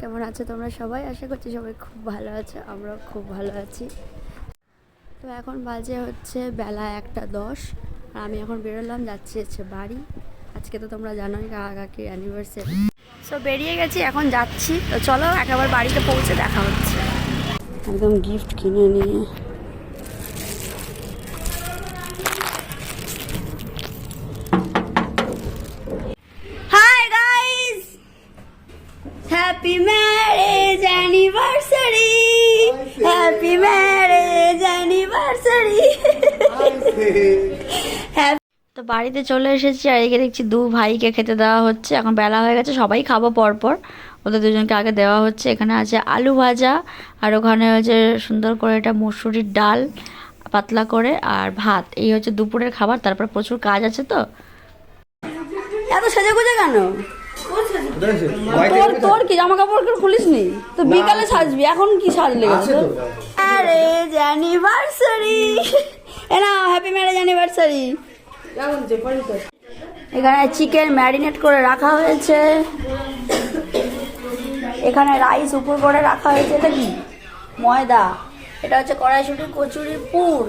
কেমন আছো তোমরা সবাই? আশা করছি সবাই খুব ভালো আছে, আমরাও খুব ভালো আছি। তো এখন বাজে হচ্ছে বেলা একটা দশ, আর আমি এখন বেরোলাম, যাচ্ছি হচ্ছে বাড়ি। আজকে তো তোমরা জানোই কাকা কাকির অ্যানিভার্সারি সো বেরিয়ে গেছি, এখন যাচ্ছি। তো চলো, একেবারে বাড়িতে পৌঁছে দেখা হচ্ছে। একদম গিফট কিনে নিয়ে hi guys happy marriage anniversary happy marriage anniversary তো বাড়িতে চলে এসেছি আর এদিকে দেখছি দু ভাইকে খেতে দেওয়া হচ্ছে। এখন বেলা হয়ে গেছে সবাই খাব পরপর। ওদের দুজনকে আগে দেওয়া হচ্ছে। এখানে আছে আলু ভাজা আর ওখানে হচ্ছে সুন্দর করে এটা মুসুরির ডাল পাতলা করে আর ভাত। এই হচ্ছে দুপুরের খাবার তারপর প্রচুর কাজ আছে তো। এত সেজে গুজে কেন? তোর তোর কি? জামা কাপড় খুলিস নি? তো বিকালে সাজবি এখন কি সাজ লেগেছে? তোর অ্যানিভার্সারি এ না হ্যাপি ম্যারেজ অ্যানিভার্সারি এখানে চিকেন ম্যারিনেট করে রাখা হয়েছে। এখানে রাইস উপর করে রাখা হয়েছে। এটা কি? ময়দা। এটা হচ্ছে কড়াইশুটি কচুরি পুর।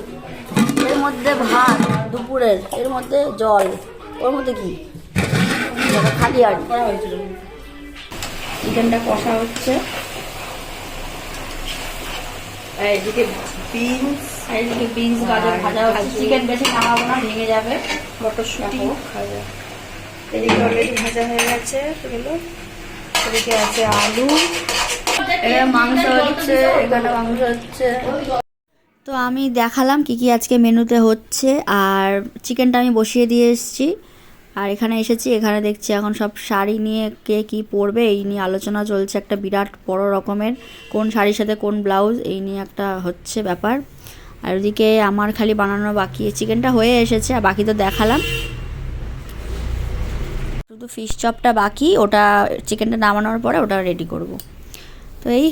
এর মধ্যে ভাত দুপুরের। এর মধ্যে জল। ওর মধ্যে কি? খালি আর চিকেনটা কষা হচ্ছে। এদিকে বিনস এদিকে বিনস গাজর ভাজা হচ্ছে। চিকেন বেশি নামাবো না ভেঙে যাবে। মটরশুঁটি। খাজা এদিকে অলরেডি ভাজা হয়ে গেছে এগুলো। এদিকে আছে আলু। এখানে মাংস হচ্ছে এখানে মাংস হচ্ছে। তো আমি দেখালাম কি কি আজকে মেনুতে হচ্ছে আর চিকেনটা আমি বসিয়ে দিয়ে এসেছি। আর এখানে এসেছি, এখানে দেখছি এখন সব শাড়ি নিয়ে কে কি পরবে, এই নিয়ে আলোচনা চলছে একটা বিরাট বড় রকমের, কোন শাড়ির সাথে কোন ব্লাউজ, এই নিয়ে একটা হচ্ছে ব্যাপার। আর ওদিকে আমার খালি বানানো বাকি চিকেনটা হয়ে এসেছে, আর বাকি তো দেখালাম। শুধু ফিশ চপটা বাকি, ওটা চিকেনটা নামানোর পরে ওটা রেডি করব। তো এই,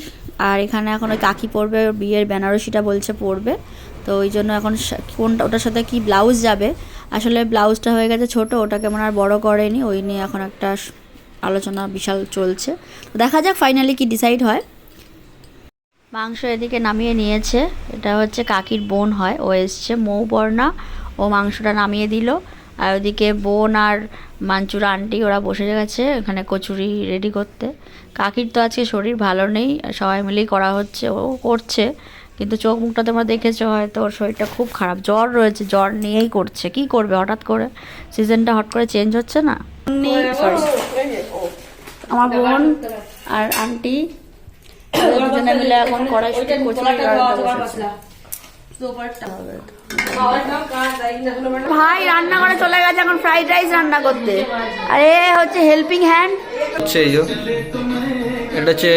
আর এখানে এখন ওই কাকি পরবে বিয়ের বেনারসিটা বলছে পরবে। তো ওই জন্য এখন কোনটা, ওটার সাথে কি ব্লাউজ যাবে আসলে ব্লাউজটা হয়ে গেছে ছোট ওটা কেমন আর বড় করেনি, ওই নিয়ে এখন একটা আলোচনা বিশাল চলছে। তো দেখা যাক ফাইনালি কি ডিসাইড হয়। মাংস এদিকে নামিয়ে নিয়েছে, এটা হচ্ছে কাকির বোন হয়, ও এসছে, মৌবর্ণা, ও মাংসটা নামিয়ে দিল, আর ওদিকে বোন আর মাঞ্চুর আন্টি, ওরা বসে গেছে এখানে কচুরি রেডি করতে। কাকির তো আজকে শরীর ভালো নেই, সবাই মিলেই করা হচ্ছে, ও করছে। কিন্তু চোখ মুখটা তোমরা দেখেছ হয়তো ওর শরীরটা খুব খারাপ। জ্বর রয়েছে জ্বর নিয়েই করছে। কি করবে হঠাৎ করে? সিজনটা হট করে চেঞ্জ হচ্ছে না? সরি আমার বোন আর আন্টি দুজনে মিলে এখন কড়াই শুটে কচুরি রান্না বসেছে। ভাই রান্না করে চলে গেছে এখন ফ্রাইড রাইস রান্না করতে। আর এ হচ্ছে হেল্পিং হ্যান্ড। হচ্ছে এটা হচ্ছে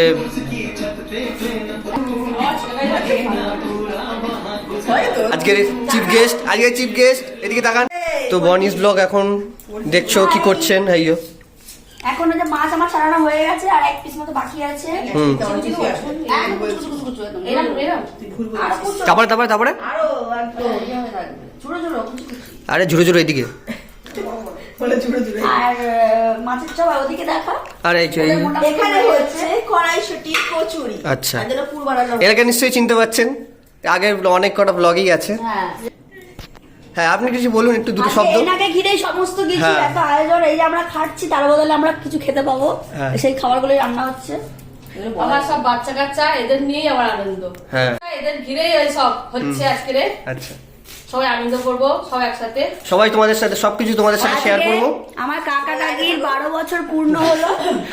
আজকের চিফ গেস্ট আজকের চিফ গেস্ট এদিকে তাকান। তো বনিস ব্লগ এখন দেখছ কি করছেন? যে এখন হচ্ছে মাছ আমার সারানো হয়ে গেছে আর এক পিস মতো বাকি আছে। হুম। তারপরে তারপরে তারপরে। আরে ঝুড়ো ঝুড়ো এদিকে। আর মাছের চপ ওদিকে দেখা আর এই যে এখানে হচ্ছে কড়াইশুঁটি কচুরি। আচ্ছা। আর যেটা পুর বানানো এলাকা নিশ্চয়ই চিনতে পারছেন আগের অনেক কটা ব্লগই আছে। হ্যাঁ। হ্যাঁ আপনি কিছু বলুন একটু দুটো শব্দ। এনাকে ঘিরেই সমস্ত কিছু হ্যাঁ। এত আয়োজন এই যে আমরা খাচ্ছি তার বদলে আমরা কিছু খেতে পাবো। হ্যাঁ। সেই খাবারগুলোই রান্না হচ্ছে। আমার সব বাচ্চা কাচ্চা এদের নিয়েই আমার আনন্দ। হ্যাঁ। এদের ঘিরেই সব হচ্ছে আজকে আচ্ছা। সবাই আনন্দ করব সব একসাথে। সবাই তোমাদের সাথে সবকিছু তোমাদের সাথে শেয়ার করব। আমার কাকা কাকির বারো বছর পূর্ণ হলো।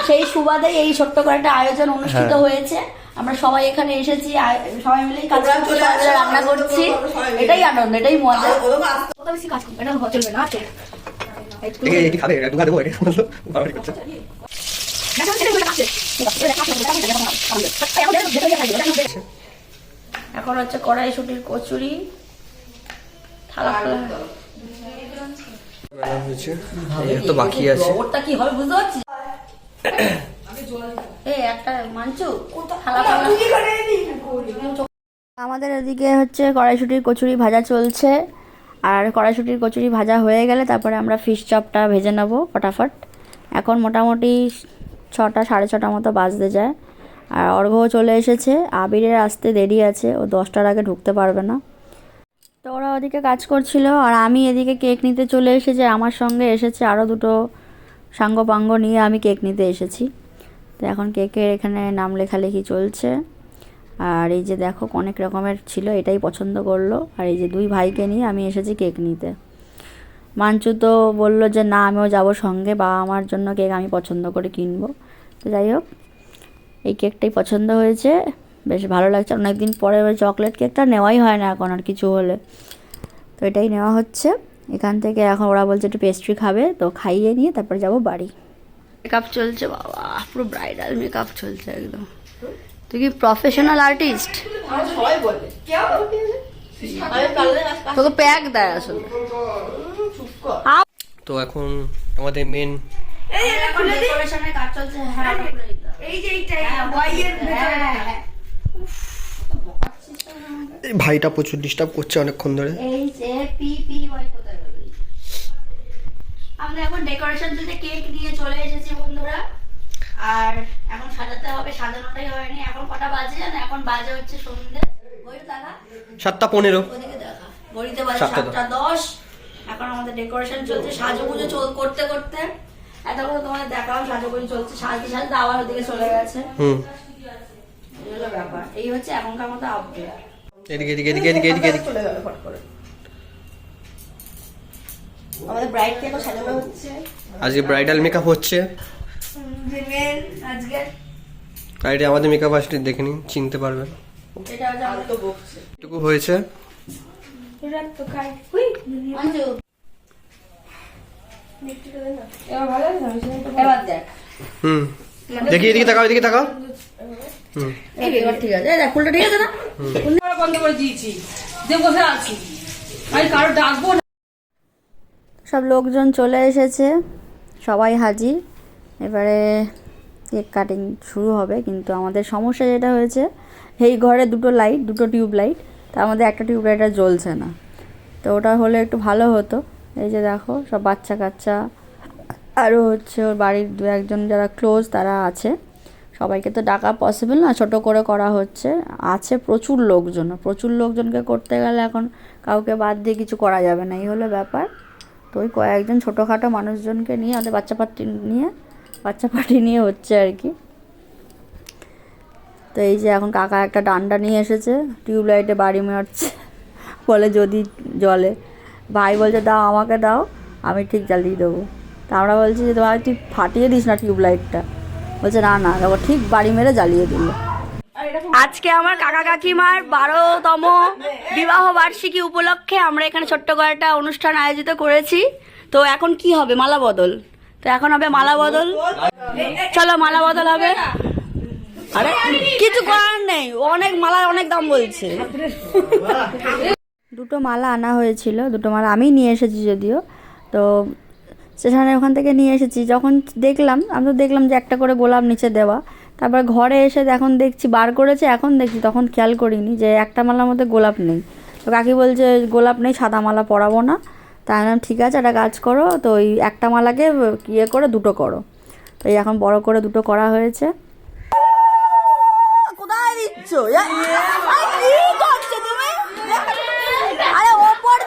সেই সুবাদে এই ছোট্ট করে একটা আয়োজন অনুষ্ঠিত হ্যাঁ। হয়েছে। আমরা সবাই এখানে এসেছি সবাই মিলে রান্না করছি। এটাই আনন্দ এটাই মজা। কত বেশি কাজ এটা চলবে না খাবে ঢুকা দেবো এখন হচ্ছে কড়াইশুটির কচুরি তো বাকি আছে। কি হবে বুঝতে পারছিস? একটা আমাদের এদিকে হচ্ছে কড়াইশুটির কচুরি ভাজা চলছে। আর কড়াইশুটির কচুরি ভাজা হয়ে গেলে তারপরে আমরা ফিশ চপটা ভেজে নেব ফটাফট। এখন মোটামুটি ছটা সাড়ে ছটা মতো বাজতে যায়। আর অর্ঘ্যও চলে এসেছে। আবিরের আসতে দেরি আছে। ও দশটার আগে ঢুকতে পারবে না। তো ওরা ওদিকে কাজ করছিল আর আমি এদিকে কেক নিতে চলে এসেছি আমার সঙ্গে এসেছে আরও দুটো সাঙ্গ পাঙ্গ নিয়ে আমি কেক নিতে এসেছি। তো এখন কেকের এখানে নাম লেখালেখি চলছে। আর এই যে দেখো অনেক রকমের ছিল, এটাই পছন্দ করল। আর এই যে দুই ভাইকে নিয়ে আমি এসেছি কেক নিতে। মাঞ্চু তো বলল যে, না, আমিও যাব সঙ্গে বা আমার জন্য কেক আমি পছন্দ করে কিনবো। তো যাই হোক, এই কেকটাই পছন্দ হয়েছে। বেশ ভালো লাগছে। অনেকদিন পরে ওই চকলেট কেকটা নেওয়াই হয় না এখন আর কিছু হলে। তো এটাই নেওয়া হচ্ছে। এখান থেকে এখন ওরা বলছে একটু পেস্ট্রি খাবে তো খাইয়ে নিয়ে তারপরে যাব বাড়ি। মেকআপ চলছে বাবা পুরো ব্রাইডাল মেকআপ চলছে একদম। তুই কি প্রফেশনাল আর্টিস্ট তোকে প্যাক দেয় আসলে। তো এখন আমাদের মেন হ্যাঁ। এই যে এইটাই বয়ের ভেতরে। ভাইটা প্রচুর ডিস্টার্ব করছে অনেকক্ষণ ধরে। আমরা এখন ডেকোরেশন কেক নিয়ে চলে এসেছি বন্ধুরা। আর এখন সাজাতে হবে সাজানোটাই হয়নি। এখন কটা বাজে জানো? এখন বাজে হচ্ছে সন্ধ্যে সাতটা পনেরো। ঘড়িতে বাজে সাতটা দশ। এখন আমাদের ডেকোরেশন চলছে সাজুগুজু চল করতে করতে। এতক্ষণ তোমাদের দেখাও সাজুগুজু চলছে। সাজতে সাজতে আবার ওদিকে চলে গেছে। হুম। হলো ব্যাপার। এই হচ্ছে এখনকার মতো আপডেট এদিকে এদিকে এদিকে এদিকে এদিকে এদিকে। চলে গেল ফট করে। আমাদের ব্রাইডকে এখন সাজানো হচ্ছে। আজকে ব্রাইডাল মেকআপ হচ্ছে। আজকে। আমাদের মেকআপ আসলে দেখে নিন চিনতে পারবেন। এটা হচ্ছে বকছে। এটুকু হয়েছে। এরা তো খাই। হুই মঞ্জু মিষ্টিটা দে না এবার ভালো আছে এবার দেখ। হুম। দেখি এদিকে তাকাও এদিকে তাকাও। এই এবার ঠিক আছে। দেখ ফুলটা ঠিক আছে না? বন্ধ করে দিয়েছি। যে বসে আছি? আমি কারও ডাকবো না। সব লোকজন চলে এসেছে। সবাই হাজির। এবারে কেক কাটিং শুরু হবে কিন্তু আমাদের সমস্যা যেটা হয়েছে এই ঘরে দুটো লাইট দুটো টিউব লাইট তার মধ্যে একটা টিউব লাইট আর জ্বলছে না। তো ওটা হলে একটু ভালো হতো। এই যে দেখো সব বাচ্চা কাচ্চা আরও হচ্ছে ওর বাড়ির দু একজন যারা ক্লোজ তারা আছে। সবাইকে তো ডাকা পসিবল না, ছোট করে করা হচ্ছে। আছে প্রচুর লোকজন, প্রচুর লোকজনকে করতে গেলে এখন কাউকে বাদ দিয়ে কিছু করা যাবে না, এই হলো ব্যাপার। তো ওই কয়েকজন ছোটোখাটো মানুষজনকে নিয়ে, আমাদের বাচ্চা পার্টি নিয়ে, বাচ্চা পার্টি নিয়ে হচ্ছে আর কি। তো এই যে এখন কাকা একটা ডান্ডা নিয়ে এসেছে, টিউবলাইটে বাড়ি মারছে, বলে যদি জলে ভাই বলছে, দাও, আমাকে দাও, আমি ঠিক জ্বালিয়ে দেবো। তা আমরা বলছি যে ভাই তুই ফাটিয়ে দিস না টিউবলাইটটা? বলছে না না দেখো ঠিক বাড়ি মেরে জ্বালিয়ে দিল। আজকে আমার কাকা কাকিমার বারোতম বিবাহ বার্ষিকী উপলক্ষে আমরা এখানে ছোট্ট করে একটা অনুষ্ঠান আয়োজিত করেছি। তো এখন কি হবে? মালা বদল। তো এখন হবে মালা বদল। চলো মালা বদল হবে। আরে কিছু করার নেই। অনেক মালা অনেক দাম বলছে। দুটো মালা আনা হয়েছিল। দুটো মালা আমি নিয়ে এসেছি যদিও। তো স্টেশনের ওখান থেকে নিয়ে এসেছি। যখন দেখলাম, আমি তো দেখলাম যে একটা করে গোলাপ নিচে দেওয়া। তারপর ঘরে এসে এখন দেখছি, বার করেছে, এখন দেখছি, তখন খেয়াল করিনি যে একটা মালার মধ্যে গোলাপ নেই। তো কাকি বলছে, গোলাপ নেই, সাদা মালা পরাবো না। তাই আমি ঠিক আছে, একটা কাজ করো, তো ওই একটা মালাকে ইয়ে করে, দুটো করো। তো এখন বড় করে দুটো করা হয়েছে। কোথায় দিচ্ছ?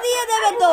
দিয়ে দেবে তো।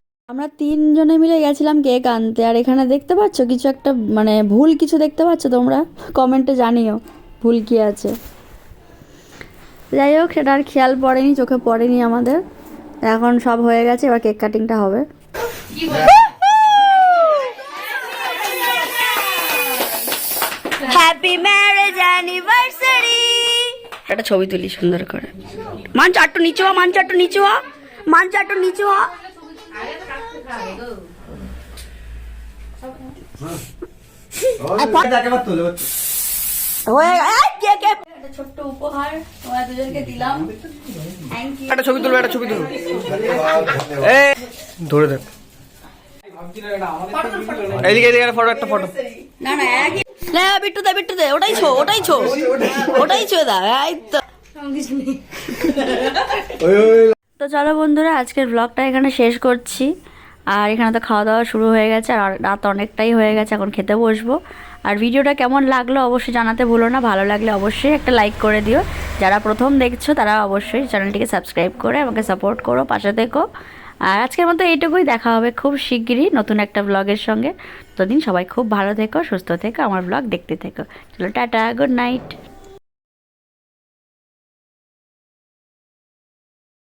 আমরা তিনজনে মিলে গেছিলাম কেক আনতে আর এখানে দেখতে পাচ্ছ কিছু একটা মানে ভুল কিছু দেখতে পাচ্ছ তোমরা? কমেন্টে জানিও ভুল কি আছে। যাই হোক সেটা আর খেয়াল পড়েনি চোখে পড়েনি আমাদের। এখন সব হয়ে গেছে এবার কেক কাটিংটা হবে। হ্যাপি ম্যারেজ অ্যানিভার্সারি একটা ছবি তুলি সুন্দর করে। মান চারটু নিচু মান চারটু নিচু মান চারটু নিচু ছোট্ট উপহার তোমার দুজনকে দিলাম একটা ছবি তুলবে একটা ছবি তুলবে ধরে দেখ এদিকে এদিকে একটা ফটো একটা ফটো না না না বিট্টু দে বিট্টু দে ওটাই ছো ওটাই ছো ওটাই ছো দা এই তো তো চলো বন্ধুরা আজকের ব্লগটা এখানে শেষ করছি। আর এখানে তো খাওয়া দাওয়া শুরু হয়ে গেছে, আর রাত অনেকটাই হয়ে গেছে, এখন খেতে বসবো। আর ভিডিওটা কেমন লাগল অবশ্যই জানাতে ভুলো না, ভালো লাগলে অবশ্যই একটা লাইক করে দিও। যারা প্রথম দেখছ, তারা অবশ্যই চ্যানেলটিকে সাবস্ক্রাইব করে আমাকে সাপোর্ট করো, পাশে থেকো। আর আজকের মতো এইটুকুই, দেখা হবে খুব শিগগিরই নতুন একটা ব্লগের সঙ্গে। ততদিন সবাই খুব ভালো থেকো, সুস্থ থেকো, আমার ব্লগ দেখতে থেকো। চলো, টাটা গুড নাইট